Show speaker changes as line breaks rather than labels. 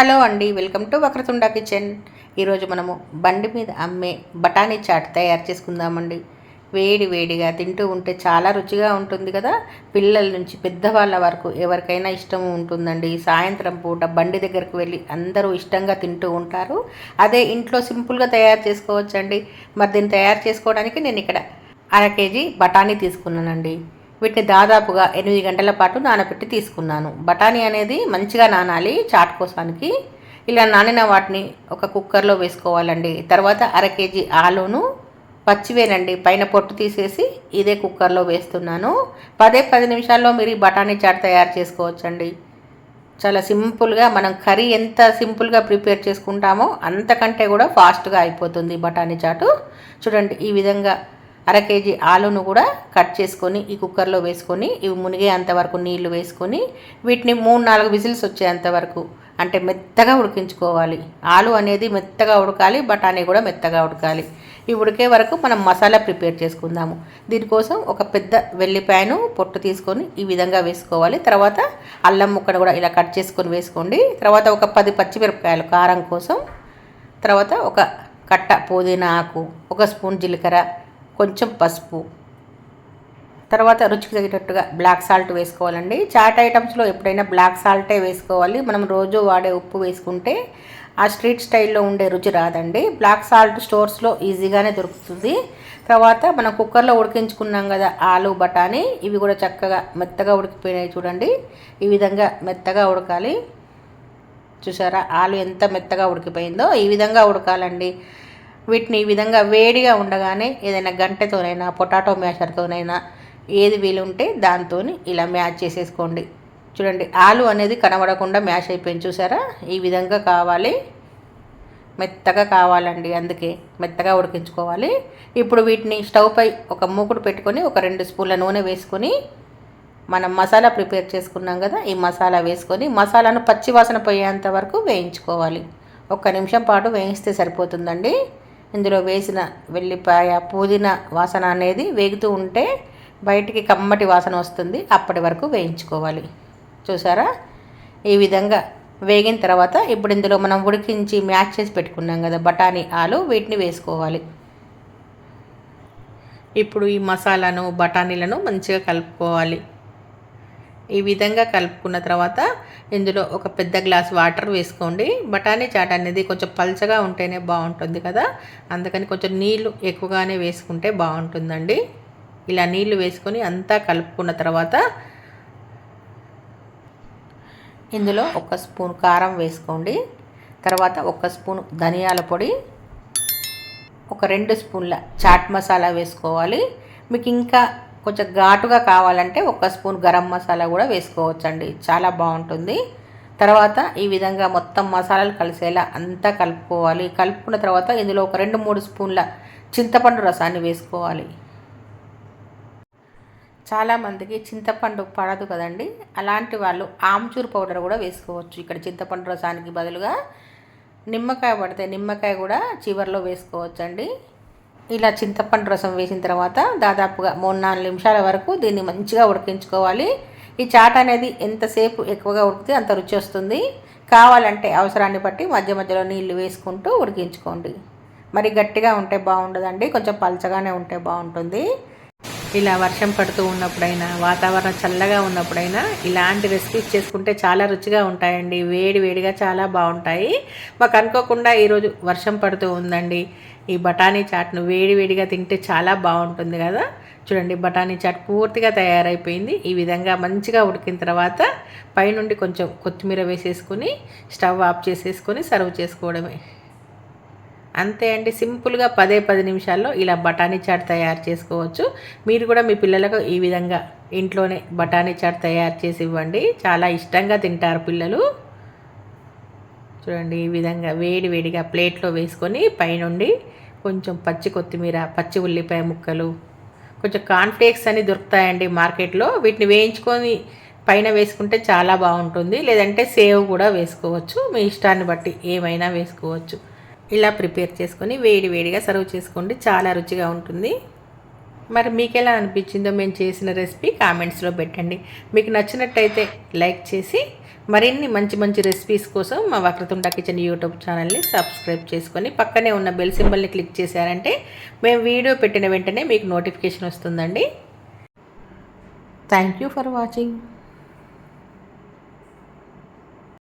Hello అండి welcome to Vakratunda kitchen. ఈరోజు మనము బండి మీద అమ్మే బఠానీ చాట్ తయారు చేసుకుందామండి. వేడి వేడిగా తింటూ ఉంటే చాలా రుచిగా ఉంటుంది కదా. పిల్లల నుంచి పెద్దవాళ్ళ వరకు ఎవరికైనా ఇష్టం ఉంటుందండి. సాయంత్రం పూట బండి దగ్గరికి వెళ్ళి అందరూ ఇష్టంగా తింటూ ఉంటారు. అదే ఇంట్లో సింపుల్గా తయారు చేసుకోవచ్చండి. మరి దీన్ని తయారు చేసుకోవడానికి నేను ఇక్కడ అర కేజీ బఠానీ తీసుకున్నానండి. వీటిని దాదాపుగా ఎనిమిది గంటల పాటు నానబెట్టి తీసుకున్నాను. బఠానీ అనేది మంచిగా నానాలి చాట్ కోసానికి ఇలా నానిన వాటిని ఒక కుక్కర్లో వేసుకోవాలండి. తర్వాత అర కేజీ ఆలును పచ్చివేనండి. పైన పొట్టు తీసేసి ఇదే కుక్కర్లో వేస్తున్నాను. పదే పది నిమిషాల్లో మీరు ఈ బఠానీ చాట్ తయారు చేసుకోవచ్చండి. చాలా సింపుల్గా మనం కర్రీ ఎంత సింపుల్గా ప్రిపేర్ చేసుకుంటామో అంతకంటే కూడా ఫాస్ట్గా అయిపోతుంది బఠానీ చాటు. చూడండి ఈ విధంగా అర కేజీ ఆలును కూడా కట్ చేసుకొని ఈ కుక్కర్లో వేసుకొని ఇవి మునిగేంత వరకు నీళ్ళు వేసుకొని వీటిని మూడు నాలుగు విజిల్స్ వచ్చేంత వరకు అంటే మెత్తగా ఉడికించుకోవాలి. ఆలు అనేది మెత్తగా ఉడకాలి బఠానీ కూడా మెత్తగా ఉడకాలి. ఈ ఉడికే వరకు మనం మసాలా ప్రిపేర్ చేసుకుందాము. దీనికోసం ఒక పెద్ద వెల్లిపాయను పొట్టు తీసుకొని ఈ విధంగా వేసుకోవాలి. తర్వాత అల్లం ముక్కను కూడా ఇలా కట్ చేసుకొని వేసుకోండి. తర్వాత ఒక పది పచ్చిమిరపకాయలు కారం కోసం తర్వాత ఒక కట్ట పుదీనా ఆకు ఒక స్పూన్ జీలకర్ర కొంచెం పసుపు. తర్వాత రుచికి తగ్గేటట్టుగా బ్లాక్ సాల్ట్ వేసుకోవాలండి. చాట్ ఐటమ్స్లో ఎప్పుడైనా బ్లాక్ సాల్టే వేసుకోవాలి. మనం రోజు వాడే ఉప్పు వేసుకుంటే ఆ స్ట్రీట్ స్టైల్లో ఉండే రుచి రాదండి. బ్లాక్ సాల్ట్ స్టోర్స్లో ఈజీగానే దొరుకుతుంది. తర్వాత మనం కుక్కర్లో ఉడికించుకున్నాం కదా ఆలు బఠానీ ఇవి కూడా చక్కగా మెత్తగా ఉడికిపోయినాయి చూడండి. ఈ విధంగా మెత్తగా ఉడకాలి. చూసారా? ఆలు ఎంత మెత్తగా ఉడికిపోయిందో ఈ విధంగా ఉడకాలండి. వీటిని ఈ విధంగా వేడిగా ఉండగానే ఏదైనా గంటతోనైనా పొటాటో మ్యాషర్తోనైనా ఏది వీలుంటే దాంతో ఇలా మ్యాచ్ చేసేసుకోండి. చూడండి ఆలు అనేది కనబడకుండా మ్యాష్ అయిపోయింది చూసారా? ఈ విధంగా కావాలి. మెత్తగా కావాలండి అందుకే మెత్తగా ఉడికించుకోవాలి. ఇప్పుడు వీటిని స్టవ్ పై ఒక మూకుడు పెట్టుకొని ఒక రెండు స్పూన్ల నూనె వేసుకొని మనం మసాలా ప్రిపేర్ చేసుకున్నాం కదా ఈ మసాలా వేసుకొని మసాలాను పచ్చివాసన పోయేంత వరకు వేయించుకోవాలి. ఒక్క నిమిషం పాటు వేయిస్తే సరిపోతుందండి. ఇందులో వేసిన వెల్లిపాయ పుదీనా వాసన అనేది వేగుతూ ఉంటే బయటికి కమ్మటి వాసన వస్తుంది. అప్పటి వరకు వేయించుకోవాలి. చూసారా? ఈ విధంగా వేగిన తర్వాత ఇప్పుడు ఇందులో మనం ఉడికించి మ్యాచ్ చేసి పెట్టుకున్నాం కదా బఠానీ ఆలు వీటిని వేసుకోవాలి. ఇప్పుడు ఈ మసాలాను బఠానీలను మంచిగా కలుపుకోవాలి. ఈ విధంగా కలుపుకున్న తర్వాత ఇందులో ఒక పెద్ద గ్లాస్ వాటర్ వేసుకోండి. బఠానీ చాట్ అనేది కొంచెం పల్చగా ఉంటేనే బాగుంటుంది కదా. అందుకని కొంచెం నీళ్ళు ఎక్కువగానే వేసుకుంటే బాగుంటుందండి. ఇలా నీళ్ళు వేసుకొని అంతా కలుపుకున్న తర్వాత ఇందులో ఒక స్పూన్ కారం వేసుకోండి. తర్వాత ఒక స్పూన్ ధనియాల పొడి ఒక రెండు స్పూన్ల చాట్ మసాలా వేసుకోవాలి. మీకు ఇంకా కొంచెం ఘాటుగా కావాలంటే ఒక స్పూన్ గరం మసాలా కూడా వేసుకోవచ్చండి. చాలా బాగుంటుంది. తర్వాత ఈ విధంగా మొత్తం మసాలాలు కలిసేలా అంతా కలుపుకోవాలి. కలుపుకున్న తర్వాత ఇందులో ఒక రెండు మూడు స్పూన్ల చింతపండు రసాన్ని వేసుకోవాలి. చాలామందికి చింతపండు పడదు కదండి. అలాంటి వాళ్ళు ఆమ్చూర్ పౌడర్ కూడా వేసుకోవచ్చు. ఇక్కడ చింతపండు రసానికి బదులుగా నిమ్మకాయ పడితే నిమ్మకాయ కూడా చివరిలో వేసుకోవచ్చండి. ఇలా చింతపండు రసం వేసిన తర్వాత దాదాపుగా మూడు నాలుగు నిమిషాల వరకు దీన్ని మంచిగా ఉడికించుకోవాలి. ఈ చాట్ అనేది ఎంతసేపు ఎక్కువగా ఉడికితే అంత రుచి వస్తుంది. కావాలంటే అవసరాన్ని బట్టి మధ్య మధ్యలో నీళ్ళు వేసుకుంటూ ఉడికించుకోండి. మరి గట్టిగా ఉంటే బాగుండదండి. కొంచెం పలచగానే ఉంటే బాగుంటుంది. ఇలా వర్షం పడుతూ ఉన్నప్పుడైనా వాతావరణం చల్లగా ఉన్నప్పుడైనా ఇలాంటి రెసిపీస్ చేసుకుంటే చాలా రుచిగా ఉంటాయండి. వేడి వేడిగా చాలా బాగుంటాయి. మాకు అనుకోకుండా ఈరోజు వర్షం పడుతూ ఉందండి. ఈ బఠానీ చాట్ను వేడివేడిగా తింటే చాలా బాగుంటుంది కదా. చూడండి బఠానీ చాట్ పూర్తిగా తయారైపోయింది. ఈ విధంగా మంచిగా ఉడికిన తర్వాత పైనుండి కొంచెం కొత్తిమీర వేసేసుకొని స్టవ్ ఆఫ్ చేసేసుకొని సర్వ్ చేసుకోవడమే. అంతే అండి సింపుల్గా పదే పది నిమిషాల్లో ఇలా బఠానీ చాట్ తయారు చేసుకోవచ్చు. మీరు కూడా మీ పిల్లలకు ఈ విధంగా ఇంట్లోనే బఠానీ చాట్ తయారు చేసి ఇవ్వండి. చాలా ఇష్టంగా తింటారు పిల్లలు. చూడండి ఈ విధంగా వేడి వేడిగా ప్లేట్లో వేసుకొని పైనుండి కొంచెం పచ్చి కొత్తిమీర పచ్చి ఉల్లిపాయ ముక్కలు కొంచెం కాన్ఫ్లేక్స్ అని దొరుకుతాయండి మార్కెట్లో. వీటిని వేయించుకొని పైన వేసుకుంటే చాలా బాగుంటుంది. లేదంటే సేవ్ కూడా వేసుకోవచ్చు. మీ ఇష్టాన్ని బట్టి ఏమైనా వేసుకోవచ్చు. ఇలా ప్రిపేర్ చేసుకొని వేడి వేడిగా సర్వ్ చేసుకోండి. చాలా రుచిగా ఉంటుంది. మరి మీకు ఎలా అనిపించిందో మేము చేసిన రెసిపీ కామెంట్స్లో పెట్టండి. మీకు నచ్చినట్టయితే లైక్ చేసి మరిన్ని మంచి మంచి రెసిపీస్ కోసం మా వక్రతుండ కిచెన్ యూట్యూబ్ ఛానల్ని సబ్స్క్రైబ్ చేసుకొని పక్కనే ఉన్న బెల్ సింబల్ని క్లిక్ చేశారంటే మేము వీడియో పెట్టిన వెంటనే మీకు నోటిఫికేషన్ వస్తుందండి. Thank you for watching.